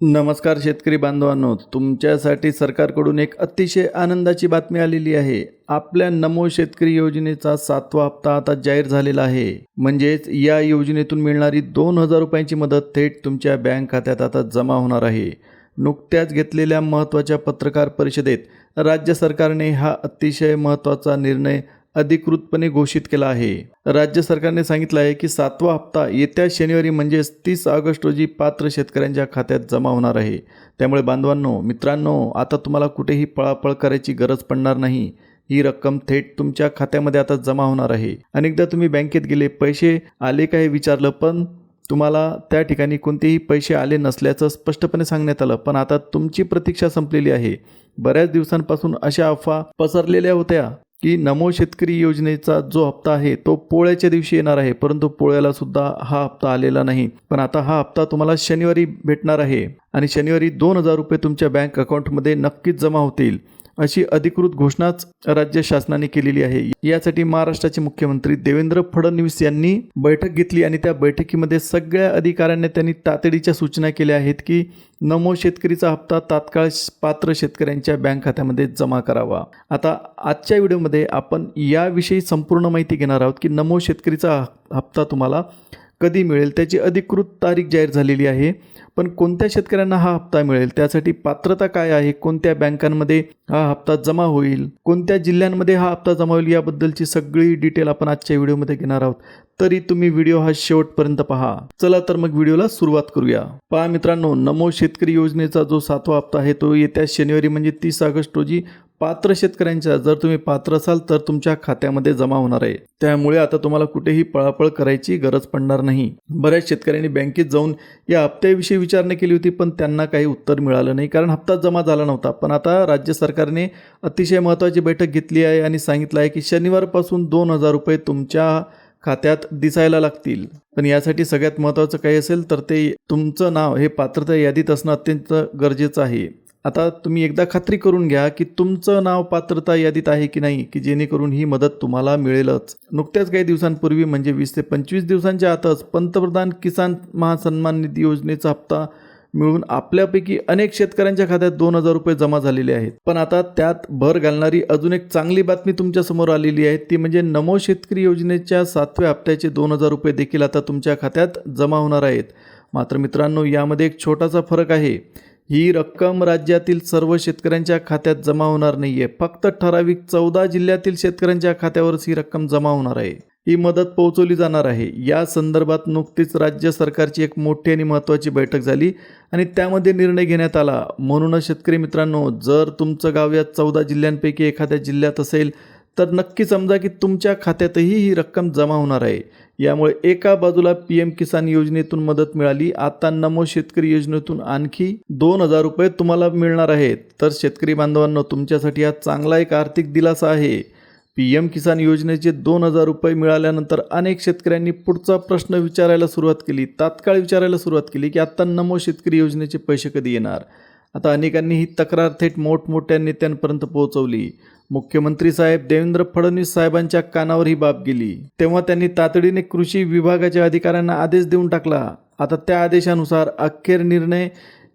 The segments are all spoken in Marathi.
नमस्कार शेतकरी बांधवांनो तुमच्यासाठी सरकारकडून एक अतिशय आनंदाची बातमी आलेली आहे. आपल्या नमो शेतकरी योजनेचा सातवा हप्ता आता जाहीर झालेला आहे. म्हणजेच या योजनेतून मिळणारी दोन हजार रुपयांची मदत थेट तुमच्या बँक खात्यात आता जमा होणार आहे. नुकत्याच घेतलेल्या महत्त्वाच्या पत्रकार परिषदेत राज्य सरकारने हा अतिशय महत्त्वाचा निर्णय अधिकृतपणे घोषित केला आहे. राज्य सरकारने सांगितलं आहे की सातवा हप्ता येत्या शनिवारी म्हणजेच तीस ऑगस्ट रोजी पात्र शेतकऱ्यांच्या खात्यात जमा होणार आहे. त्यामुळे बांधवांनो मित्रांनो आता तुम्हाला कुठेही पळापळ करायची गरज पडणार नाही. ही रक्कम थेट तुमच्या खात्यामध्ये आता जमा होणार आहे. अनेकदा तुम्ही बँकेत गेले पैसे आले का हे विचारलं पण तुम्हाला त्या ठिकाणी कोणतेही पैसे आले नसल्याचं स्पष्टपणे सांगण्यात आलं. पण आता तुमची प्रतीक्षा संपलेली आहे. बऱ्याच दिवसांपासून अशा अफवा पसरलेल्या होत्या. की नमो शेतकरी योजनेचा जो हप्ता आहे तो पोळ्याच्या दिवशी येणार आहे. परंतु पोळ्याला सुद्धा हा हप्ता आलेला नाही. पण आता हा हप्ता तुम्हाला शनिवारी भेटणार आहे. आणि शनिवारी दोन हजार रुपये तुमच्या बँक अकाउंटमध्ये नक्कीच जमा होतील. अशी अधिकृत घोषणाच राज्य शासनाने केलेली आहे. यासाठी महाराष्ट्राचे मुख्यमंत्री देवेंद्र फडणवीस यांनी बैठक घेतली आणि त्या बैठकीमध्ये सगळ्या अधिकाऱ्यांना त्यांनी तातडीच्या सूचना केल्या आहेत की नमो शेतकरीचा हप्ता तात्काळ पात्र शेतकऱ्यांच्या बँक खात्यामध्ये जमा करावा. आता आजच्या व्हिडिओमध्ये आपण याविषयी संपूर्ण माहिती घेणार आहोत की नमो शेतकरीचा हप्ता तुम्हाला कधी मिळेल त्याची अधिकृत तारीख जाहीर झालेली आहे. पण कोणत्या शेतकऱ्यांना हा हप्ता मिळेल? त्यासाठी पात्रता काय आहे? कोणत्या बँकांमध्ये हा हप्ता जमा होईल? कोणत्या जिल्ह्यांमध्ये हा हप्ता जमा होईल? याबद्दलची सगळी डिटेल आपण आजच्या व्हिडिओमध्ये घेणार आहोत. तरी तुम्ही व्हिडिओ हा शेवटपर्यंत पहा. चला तर मग व्हिडिओला सुरुवात करूया. पहा मित्रांनो नमो शेतकरी योजनेचा जो सातवा हप्ता आहे तो येत्या शनिवारी म्हणजे तीस ऑगस्ट रोजी पात्र शेतकऱ्यांच्या जर तुम्ही पात्र असाल तर तुमच्या खात्यामध्ये जमा होणार आहे. त्यामुळे आता तुम्हाला कुठेही पळापळ करायची गरज पडणार नाही. बऱ्याच शेतकऱ्यांनी बँकेत जाऊन या हप्त्याविषयी विचारणा केली होती पण त्यांना काही उत्तर मिळालं नाही. कारण हप्ता जमा झाला नव्हता. पण आता राज्य सरकारने अतिशय महत्त्वाची बैठक घेतली आहे आणि सांगितलं आहे की शनिवारपासून दोन हजार रुपये तुमच्या खात्यात दिसायला लागतील. पण यासाठी सगळ्यात महत्त्वाचं काही असेल तर ते तुमचं नाव हे पात्रता यादीत असणं अत्यंत गरजेचं आहे. आता तुम्ही एकदा खात्री करून घ्या की तुमचं नाव पात्रता यादीत आहे की नाही की जेणेकरून ही मदत तुम्हाला मिळेलच. नुकत्याच काही दिवसांपूर्वी म्हणजे वीस ते पंचवीस दिवसांच्या आतच पंतप्रधान किसान महासन्मान निधी योजनेचा हप्ता मिळून आपल्यापैकी अनेक शेतकऱ्यांच्या खात्यात दोन हजार रुपये जमा झालेले आहेत. पण आता त्यात भर घालणारी अजून एक चांगली बातमी तुमच्यासमोर आलेली आहे ती म्हणजे नमो शेतकरी योजनेच्या सातव्या हप्त्याचे दोन हजार रुपये देखील आता तुमच्या खात्यात जमा होणार आहेत. मात्र मित्रांनो यामध्ये एक छोटासा फरक आहे. ही रक्कम राज्यातील सर्व शेतकऱ्यांच्या खात्यात जमा होणार नाही आहे फक्त ठराविक चौदा जिल्ह्यातील शेतकऱ्यांच्या खात्यावरच ही रक्कम जमा होणार आहे. ही मदत पोहोचवली जाणार आहे. या संदर्भात नुकतीच राज्य सरकारची एक मोठी आणि महत्त्वाची बैठक झाली आणि त्यामध्ये निर्णय घेण्यात आला. म्हणूनच शेतकरी मित्रांनो जर तुमचं गाव या चौदा जिल्ह्यांपैकी एखाद्या जिल्ह्यात असेल तर नक्की समजा की तुमच्या खात्यातही ही रक्कम जमा होणार आहे. यामुळे एका बाजूला पी एम किसान योजनेतून मदत मिळाली. आता नमो शेतकरी योजनेतून आणखी दोन हजार रुपये तुम्हाला मिळणार आहेत. तर शेतकरी बांधवांनो तुमच्यासाठी हा चांगला एक आर्थिक दिलासा आहे. पी एम किसान योजनेचे दोन हजार रुपये मिळाल्यानंतर अनेक शेतकऱ्यांनी पुढचा प्रश्न विचारायला सुरुवात केली. तात्काळ विचारायला सुरुवात केली की आत्ता नमो शेतकरी योजनेचे पैसे कधी येणार? आता अनेकांनी ही तक्रार थेट मोठमोठ्या नेत्यांपर्यंत पोहोचवली. मुख्यमंत्री साहेब देवेंद्र फडणवीस साहेबांच्या कानावर ही बाब गेली. तेव्हा त्यांनी तातडीने कृषी विभागाच्या अधिकाऱ्यांना आदेश देऊन टाकला. आता त्या आदेशानुसार अखेर निर्णय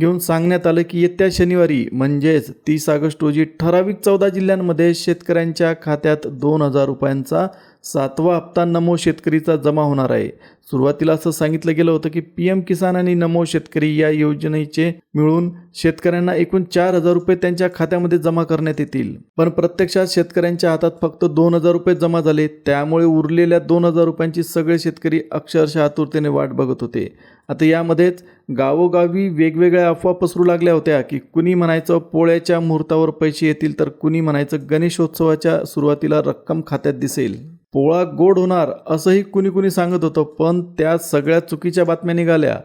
घेऊन सांगण्यात आलं की येत्या शनिवारी म्हणजेच तीस ऑगस्ट रोजी ठराविक चौदा जिल्ह्यांमध्ये शेतकऱ्यांच्या खात्यात दोन हजार रुपयांचा सातवा हप्ता नमो शेतकरीचा जमा होणार आहे. सुरुवातीला असं सांगितलं गेलं होतं की पी एम किसान आणि नमो शेतकरी या योजनेचे मिळून शेतकऱ्यांना एकूण चार हजार रुपये त्यांच्या खात्यामध्ये जमा करण्यात येतील. पण प्रत्यक्षात शेतकऱ्यांच्या हातात फक्त दोन हजार रुपये जमा झाले. त्यामुळे उरलेल्या दोन हजार रुपयांची सगळे शेतकरी अक्षरशः आतुरतेने वाट बघत होते. आता यामध्येच गावोगावी वेगवेगळ्या अफवा पसरू लागल्या होत्या की कुणी म्हणायचं पोळ्याच्या मुहूर्तावर पैसे येतील तर कुणी म्हणायचं गणेशोत्सवाच्या सुरुवातीला रक्कम खात्यात दिसेल. पोळा गोड होणार असंही कुणी कुणी सांगत होतं पण त्या सगळ्या चुकीच्या बातम्या निघाल्या.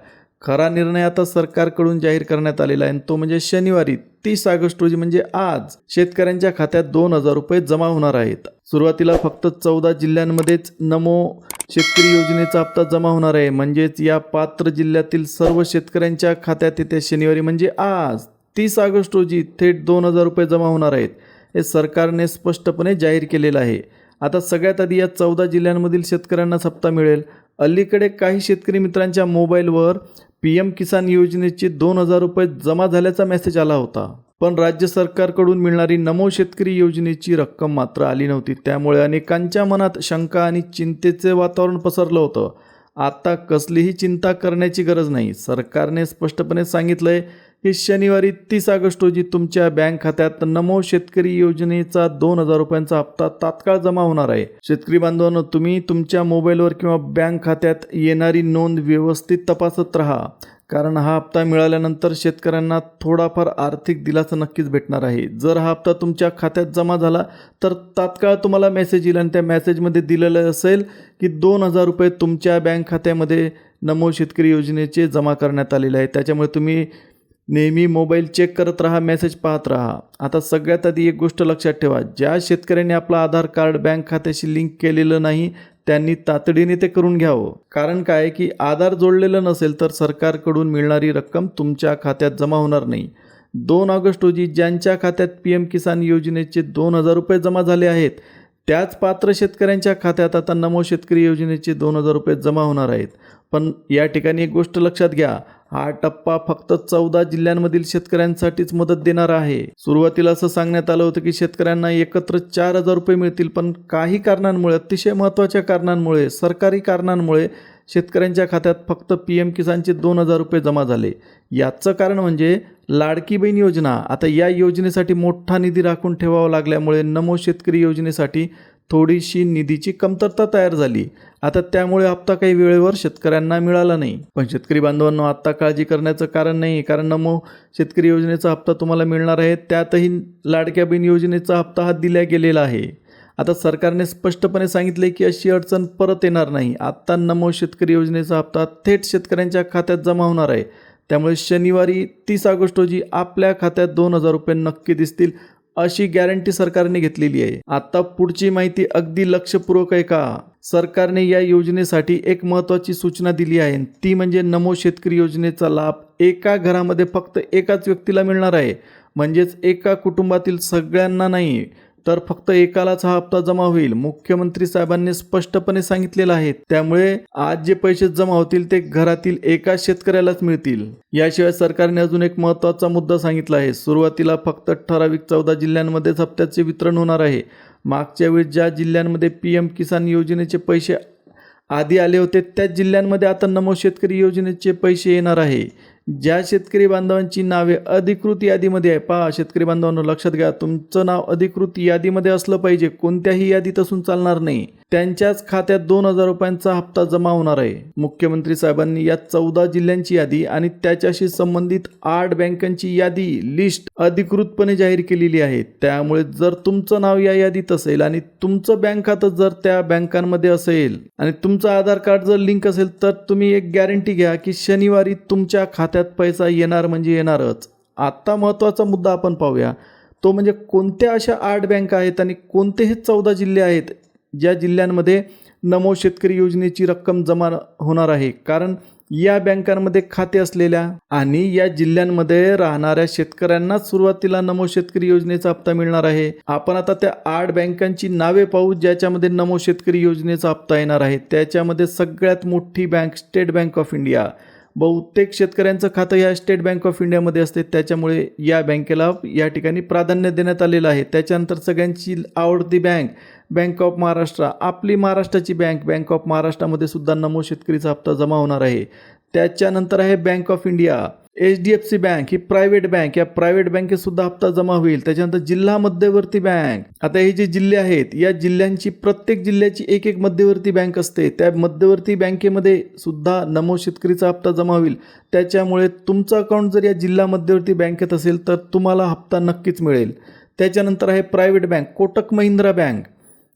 खरा निर्णय आता सरकारकडून जाहीर करण्यात आलेला आहे आणि तो म्हणजे शनिवारी तीस ऑगस्ट रोजी म्हणजे आज शेतकऱ्यांच्या खात्यात दोन हजार रुपये जमा होणार आहेत. सुरुवातीला फक्त चौदा जिल्ह्यांमध्येच नमो शेतकरी योजनेचा हप्ता जमा होणार आहे. म्हणजेच या पात्र जिल्ह्यातील सर्व शेतकऱ्यांच्या खात्यात येत्या शनिवारी म्हणजे आज तीस ऑगस्ट रोजी थेट दोन हजार रुपये जमा होणार आहेत हे सरकारने स्पष्टपणे जाहीर केलेलं आहे. आता सगळ्यात आधी या चौदा जिल्ह्यांमधील शेतकऱ्यांना हप्ता मिळेल. अलीकडे काही शेतकरी मित्रांच्या मोबाईलवर पी एम किसान योजनेचे दोन हजार रुपये जमा झाल्याचा मेसेज आला होता. पण राज्य सरकारकडून मिळणारी नमो शेतकरी योजनेची रक्कम मात्र आली नव्हती. त्यामुळे अनेकांच्या मनात शंका आणि चिंतेचे वातावरण पसरलं होतं. आता कसलीही चिंता करण्याची गरज नाही. सरकारने स्पष्टपणे सांगितलंय हे शनिवारी तीस ऑगस्ट रोजी तुमच्या बँक खात्यात नमो शेतकरी योजनेचा दोन हजार रुपयांचा हप्ता तात्काळ जमा होणार आहे. शेतकरी बांधवांनो तुम्ही तुमच्या मोबाईलवर किंवा बँक खात्यात येणारी नोंद व्यवस्थित तपासत राहा. कारण हा हप्ता मिळाल्यानंतर शेतकऱ्यांना थोडाफार आर्थिक दिलासा नक्कीच भेटणार आहे. जर हा हप्ता तुमच्या खात्यात जमा झाला तर तात्काळ तुम्हाला मेसेज येईल आणि त्या मेसेजमध्ये दिलेलं असेल की दोन हजार रुपये तुमच्या बँक खात्यामध्ये नमो शेतकरी योजनेचे जमा करण्यात आलेले आहे. त्याच्यामुळे तुम्ही नेहमी मोबाईल चेक करत राहा मेसेज पाहत राहा. आता सगळ्यात आधी एक गोष्ट लक्षात ठेवा. ज्या शेतकऱ्यांनी आपलं आधार कार्ड बँक खात्याशी लिंक केलेलं नाही त्यांनी तातडीने ते करून घ्यावं. कारण काय? की आधार जोडलेलं नसेल तर सरकारकडून मिळणारी रक्कम तुमच्या खात्यात जमा होणार नाही. दोन ऑगस्ट रोजी ज्यांच्या खात्यात पी एम किसान योजनेचे दोन हजार रुपये जमा झाले आहेत त्याच पात्र शेतकऱ्यांच्या खात्यात आता नमो शेतकरी योजनेचे दोन हजार रुपये जमा होणार आहेत. पण या ठिकाणी एक गोष्ट लक्षात घ्या हा टप्पा फक्त चौदा जिल्ह्यांमधील शेतकऱ्यांसाठीच मदत देणार आहे. सुरुवातीला असं सांगण्यात आलं होतं की शेतकऱ्यांना एकत्र चार हजार रुपये मिळतील पण काही कारणांमुळे अतिशय महत्त्वाच्या कारणांमुळे सरकारी कारणांमुळे शेतकऱ्यांच्या खात्यात फक्त पी एम किसानचे दोन हजार रुपये जमा झाले. याचं कारण म्हणजे लाडकी बहीण योजना. आता या योजनेसाठी मोठा निधी राखून ठेवावा लागल्यामुळे नमो शेतकरी योजनेसाठी थोडीशी निधीची कमतरता तयार झाली. आता त्यामुळे हप्ता काही वेळेवर शेतकऱ्यांना मिळाला नाही. पण शेतकरी बांधवांना आत्ता काळजी करण्याचं कारण नाही. कारण नमो शेतकरी योजनेचा हप्ता तुम्हाला मिळणार आहे. त्यातही लाडक्या बहीण योजनेचा हप्ता हा दिला गेलेला आहे. आता सरकारने स्पष्टपणे सांगितले की अशी अडचण परत येणार नाही. आत्ता नमो शेतकरी योजनेचा हप्ता थेट शेतकऱ्यांच्या खात्यात जमा होणार आहे. त्यामुळे शनिवारी तीस ऑगस्ट रोजी आपल्या खात्यात दोन हजार रुपये नक्की दिसतील अशी गॅरंटी सरकारने घेतलेली आहे. आता पुढची माहिती अगदी लक्षपूर्वक आहे का? सरकारने या योजनेसाठी एक महत्त्वाची सूचना दिली आहे. ती म्हणजे नमो शेतकरी योजनेचा लाभ एका घरामध्ये फक्त एकाच व्यक्तीला मिळणार आहे. म्हणजेच एका कुटुंबातील सगळ्यांना नाही. तर फक्त एकालाच हा हप्ता जमा होईल मुख्यमंत्री साहेबांनी स्पष्टपणे सांगितलेलं आहे. त्यामुळे आज जे पैसे जमा होतील ते घरातील एका शेतकऱ्यालाच मिळतील. याशिवाय सरकारने अजून एक महत्त्वाचा मुद्दा सांगितला आहे. सुरुवातीला फक्त ठराविक चौदा जिल्ह्यांमध्येच हप्त्याचे वितरण होणार आहे. मागच्या वेळी ज्या जिल्ह्यांमध्ये पी एम किसान योजनेचे पैसे आधी आले होते त्याच जिल्ह्यांमध्ये आता नमो शेतकरी योजनेचे पैसे येणार आहे. ज्या शेतकरी बांधवांची नावे अधिकृत यादीमध्ये आहे पहा शेतकरी बांधवांना लक्षात घ्या तुमचं नाव अधिकृत यादीमध्ये असलं पाहिजे कोणत्याही यादीत असून चालणार नाही. त्यांच्याच खात्यात दोन हजार रुपयांचा हप्ता जमा होणार आहे. मुख्यमंत्री साहेबांनी या चौदा जिल्ह्यांची यादी आणि त्याच्याशी संबंधित आठ बँकांची यादी लिस्ट अधिकृतपणे जाहीर केलेली आहे. त्यामुळे जर तुमचं नाव या यादीत असेल आणि तुमचं बँक खातं जर त्या बँकांमध्ये असेल आणि तुमचं आधार कार्ड जर लिंक असेल तर तुम्ही एक गॅरंटी घ्या की शनिवारी तुमच्या खात्यात पैसा येणार म्हणजे येणारच. आत्ता महत्त्वाचा मुद्दा आपण पाहूया. तो म्हणजे कोणत्या अशा आठ बँका आहेत आणि कोणते हे चौदा जिल्हे आहेत ज्या जिल्ह्यांमध्ये नमो शेतकरी योजनेची रक्कम जमा होणार आहे? कारण या बँकांमध्ये खाते असलेल्या आणि या जिल्ह्यांमध्ये राहणाऱ्या शेतकऱ्यांना सुरुवातीला नमो शेतकरी योजनेचा हप्ता मिळणार आहे. आपण आता त्या आठ बँकांची नावे पाहू ज्याच्यामध्ये नमो शेतकरी योजनेचा हप्ता येणार आहे. त्याच्यामध्ये सगळ्यात मोठी bank State Bank of India. बहुतेक शेतकऱ्यांचं खातं या स्टेट बँक ऑफ इंडियामध्ये असते. त्याच्यामुळे या बँकेला या ठिकाणी प्राधान्य देण्यात आलेलं आहे. त्याच्यानंतर सगळ्यांची आवडती बँक बँक ऑफ महाराष्ट्र. आपली महाराष्ट्राची बँक बँक ऑफ महाराष्ट्रामध्ये सुद्धा नमो शेतकरीचा हप्ता जमा होणार आहे. त्याच्यानंतर आहे Bank of India. H D F C bank he private bank या प्रायव्हेट बँकेत सुद्धा हप्ता जमा होईल. त्याच्यानंतर जिल्हा मध्यवर्ती बँक आता हे जे जिल्हे आहेत या जिल्ह्यांची प्रत्येक जिल्ह्याची एक एक मध्यवर्ती बँक असते. त्या मध्यवर्ती बँकेमध्ये सुद्धा नमो शेतकरीचा हप्ता जमा होईल. त्याच्यामुळे तुमचं अकाउंट जर या जिल्हा मध्यवर्ती बँकेत असेल तर तुम्हाला हप्ता नक्कीच मिळेल. त्याच्यानंतर आहे private bank Kotak Mahindra bank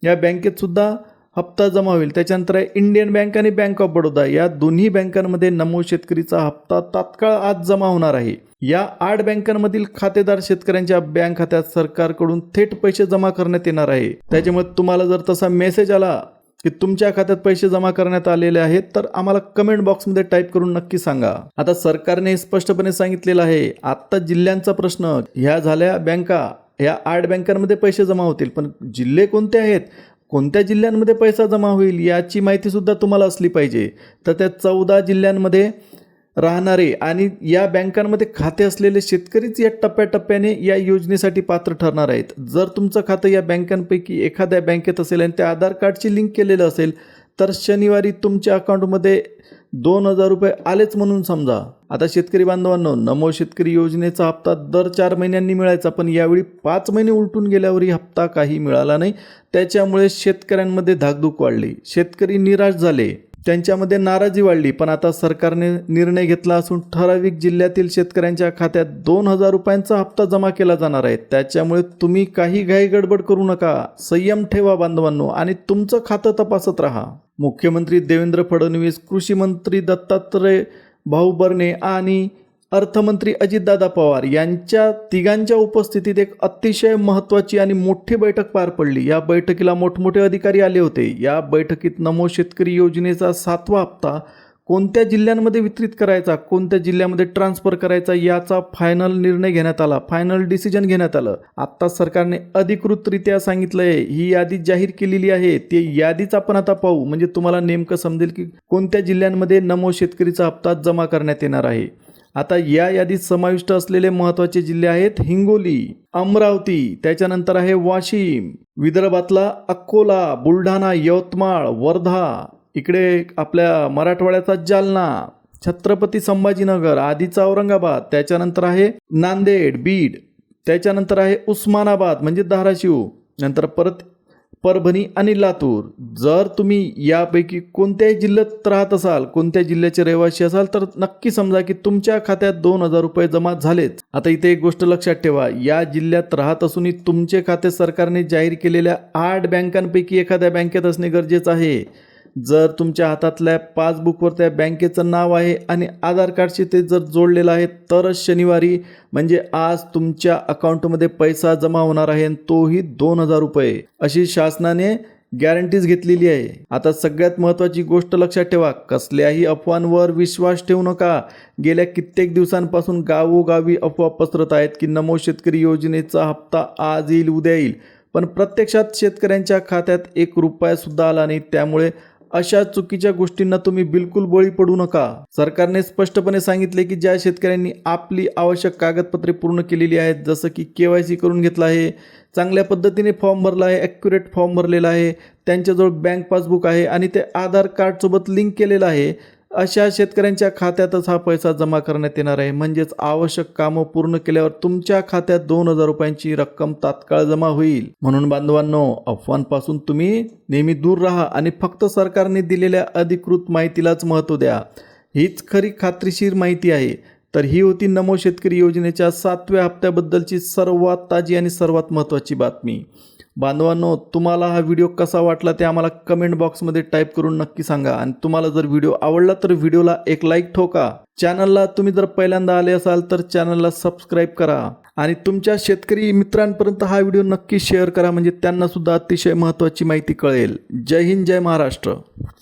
या बँकेत सुद्धा हप्ता जमा होईल. त्याच्यानंतर आहे इंडियन बँक आणि बँक ऑफ बडोदा या दोन्ही बँकांमध्ये नमो शेतकरीचा हप्ता तात्काळ आज जमा होणार आहे. या आठ बँकांमधील खातेदार शेतकऱ्यांच्या बँक खात्यात सरकारकडून थेट पैसे जमा करण्यात येणार आहे. त्याच्यामुळे तुम्हाला जर तसा मेसेज आला की तुमच्या खात्यात पैसे जमा करण्यात आलेले आहेत तर आम्हाला कमेंट बॉक्समध्ये टाईप करून नक्की सांगा. आता सरकारने स्पष्टपणे सांगितलेलं आहे आत्ता जिल्ह्यांचा प्रश्न ह्या झाल्या बँका ह्या आठ बँकांमध्ये पैसे जमा होतील पण जिल्हे कोणते आहेत? कोणत्या जिल्ह्यांमध्ये पैसा जमा होईल याची माहितीसुद्धा तुम्हाला असली पाहिजे. तर त्या चौदा जिल्ह्यांमध्ये राहणारे आणि या बँकांमध्ये खाते असलेले शेतकरीच या टप्प्याटप्प्याने या योजनेसाठी पात्र ठरणार आहेत. जर तुमचं खातं या बँकांपैकी एखाद्या बँकेत असेल आणि त्या आधार कार्डशी लिंक केलेलं असेल तर शनिवारी तुमच्या अकाउंटमध्ये दोन हजार रुपये आलेच म्हणून समजा. आता शेतकरी बांधवांनो नमो शेतकरी योजनेचा हप्ता दर चार महिन्यांनी मिळायचा पण यावेळी पाच महिने उलटून गेल्यावरही हप्ता काही मिळाला नाही. त्याच्यामुळे शेतकऱ्यांमध्ये धाकधूक वाढली. शेतकरी निराश झाले. त्यांच्यामध्ये नाराजी वाढली पण आता सरकारने निर्णय घेतला असून ठराविक जिल्ह्यातील शेतकऱ्यांच्या खात्यात दोन हजार रुपयांचा हप्ता जमा केला जाणार आहे. त्याच्यामुळे तुम्ही काही घाई गडबड करू नका. संयम ठेवा बांधवांनो आणि तुमचं खातं तपासत राहा. मुख्यमंत्री देवेंद्र फडणवीस कृषी मंत्री दत्तात्रय भाऊ बर्ने आणि अर्थमंत्री अजितदादा पवार यांच्या तिघांच्या उपस्थितीत एक अतिशय महत्त्वाची आणि मोठी बैठक पार पडली. या बैठकीला मोठमोठे अधिकारी आले होते. या बैठकीत नमो शेतकरी योजनेचा सातवा हप्ता कोणत्या जिल्ह्यांमध्ये वितरित करायचा कोणत्या जिल्ह्यामध्ये ट्रान्सफर करायचा याचा फायनल निर्णय घेण्यात आला फायनल डिसिजन घेण्यात आलं. आत्ता सरकारने अधिकृतरित्या सांगितलंय ही यादी जाहीर केलेली आहे. ते यादीच आपण आता पाहू. म्हणजे तुम्हाला नेमकं समजेल की कोणत्या जिल्ह्यांमध्ये नमो शेतकरीचा हप्ता जमा करण्यात येणार आहे. आता या यादीत समाविष्ट असलेले महत्त्वाचे जिल्हे आहेत हिंगोली अमरावती त्याच्यानंतर आहे वाशिम विदर्भातला अकोला बुलढाणा यवतमाळ वर्धा इकडे आपल्या मराठवाड्याचा जालना छत्रपती संभाजीनगर आधीचा औरंगाबाद त्याच्यानंतर आहे नांदेड बीड त्याच्यानंतर आहे उस्मानाबाद म्हणजे धाराशिव नंतर परत परभणी आणि लातूर. जर तुम्ही यापैकी कोणत्याही जिल्ह्यात राहत असाल कोणत्या जिल्ह्याचे रहिवासी असाल तर नक्की समजा की तुमच्या खात्यात दोन हजार रुपये जमा झालेच आता इथे एक गोष्ट लक्षात ठेवा या जिल्ह्यात राहत असूनही तुमचे खाते सरकारने जाहीर केलेल्या आठ बँकांपैकी एखाद्या बँकेत असणे गरजेचं आहे. जर तुमच्या हातातल्या पासबुकवर त्या बँकेचं नाव आहे आणि आधार कार्डशी ते जर जोडलेलं आहे तरच शनिवारी म्हणजे आज तुमच्या अकाउंटमध्ये पैसा जमा होणार आहे आणि तोही दोन हजार रुपये. अशी शासनाने गॅरंटीज घेतलेली आहे. आता सगळ्यात महत्त्वाची गोष्ट लक्षात ठेवा कसल्याही अफवांवर विश्वास ठेवू नका. गेल्या कित्येक दिवसांपासून गावोगावी अफवा पसरत आहेत की नमो शेतकरी योजनेचा हप्ता आज येईल उद्या येईल. पण प्रत्यक्षात शेतकऱ्यांच्या खात्यात एक रुपयासुद्धा आला नाही त्यामुळे अशा चुकीच्या गोष्टींना तुम्ही बिलकुल बळी पडू नका. सरकारने स्पष्टपणे सांगितले की ज्या शेतकऱ्यांनी आपली आवश्यक कागदपत्रे पूर्ण केलेली आहेत जसं की के वाय सी करून घेतलं आहे चांगल्या पद्धतीने फॉर्म भरला आहे ॲक्युरेट फॉर्म भरलेला आहे त्यांच्याजवळ बँक पासबुक आहे आणि ते आधार कार्डसोबत लिंक केलेलं आहे अशा शेतकऱ्यांच्या खात्यातच हा पैसा जमा करण्यात येणार आहे. म्हणजेच आवश्यक कामं पूर्ण केल्यावर तुमच्या खात्यात दोन हजार रुपयांची रक्कम तात्काळ जमा होईल. म्हणून बांधवांनो अफवांपासून तुम्ही नेहमी दूर राहा आणि फक्त सरकारने दिलेल्या अधिकृत माहितीलाच महत्त्व द्या. हीच खरी खात्रीशीर माहिती आहे. तर ही होती नमो शेतकरी योजनेच्या सातव्या हप्त्याबद्दलची सर्वात ताजी आणि सर्वात महत्त्वाची बातमी. बांधवांनो तुम्हाला हा व्हिडिओ कसा वाटला ते आम्हाला कमेंट बॉक्समध्ये टाईप करून नक्की सांगा. आणि तुम्हाला जर व्हिडिओ आवडला तर व्हिडिओला एक लाईक ठोका. चॅनलला तुम्ही जर पहिल्यांदा आले असाल तर चॅनलला सबस्क्राईब करा. आणि तुमच्या शेतकरी मित्रांपर्यंत हा व्हिडिओ नक्की शेअर करा म्हणजे त्यांनासुद्धा अतिशय महत्त्वाची माहिती कळेल. जय हिंद जय महाराष्ट्र.